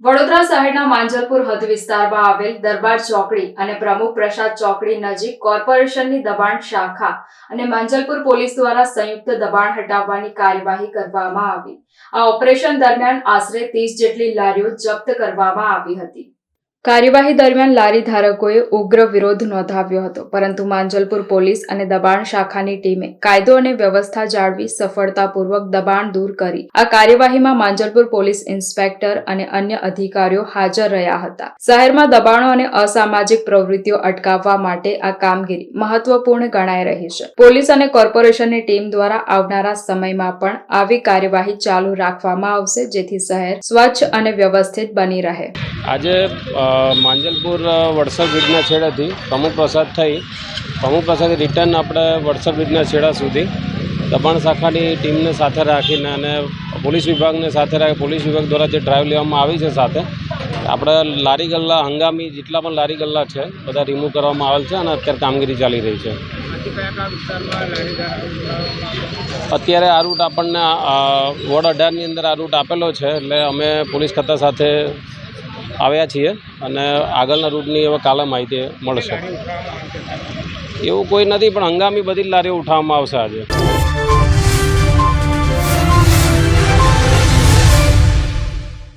વડોદરા શહેરના માંજલપુર હદ વિસ્તારમાં આવેલ દરબાર ચોકડી અને પ્રમુખ પ્રસાદ ચોકડી નજીક કોર્પોરેશનની દબાણ શાખા અને માંજલપુર પોલીસ દ્વારા સંયુક્ત દબાણ હટાવવાની કાર્યવાહી કરવામાં આવી. આ ઓપરેશન દરમિયાન આશરે ત્રીસ જેટલી લારીઓ જપ્ત કરવામાં આવી હતી. કાર્યવાહી દરમિયાન લારી ધારકોએ ઉગ્ર વિરોધ નોંધાવ્યો હતો, પરંતુ માંજલપુર પોલીસ અને દબાણ શાખાની ટીમે કાયદો અને વ્યવસ્થા જાળવી સફળતાપૂર્વક દબાણ દૂર કરી. આ કાર્યવાહીમાં માંજલપુર પોલીસ ઇન્સ્પેક્ટર અને અન્ય અધિકારીઓ હાજર રહ્યા હતા. શહેરમાં દબાણો અને અસામાજિક પ્રવૃત્તિઓ અટકાવવા માટે આ કામગીરી મહત્વપૂર્ણ ગણાઈ રહી છે. પોલીસ અને કોર્પોરેશનની ટીમ દ્વારા આવનારા સમયમાં પણ આવી કાર્યવાહી ચાલુ રાખવામાં આવશે, જેથી શહેર સ્વચ્છ અને વ્યવસ્થિત બની રહે. આજે માંજલપુર વડસર બ્રિજના છેડેથી પ્રમુખ પ્રસાદ થઈ. પ્રમુખ પ્રસાદ રિટર્ન આપણે વડસર બ્રિજના છેડા સુધી. દબાણ શાખાની ટીમને સાથે રાખીને અને પોલીસ વિભાગને સાથે રાખી, પોલીસ વિભાગ દ્વારા જે ડ્રાઈવ લેવામાં આવી છે સાથે, આપણે લારી ગલ્લા હંગામી, જેટલા પણ લારી ગલ્લા છે, બધા રિમૂવ કરવામાં આવેલ છે અને અત્યારે કામગીરી ચાલી રહી છે. અત્યારે આ રૂટ આપણને વોર્ડ અઢારની અંદર આ રૂટ આપેલો છે, એટલે અમે પોલીસ ખાતા સાથે આવ્યા છીએ અને આગળના રૂટની હવે કાલે માહિતી મળશે. એવું કોઈ નથી, પણ હંગામી બધી લારીઓ ઉઠાવવામાં આવશે આજે.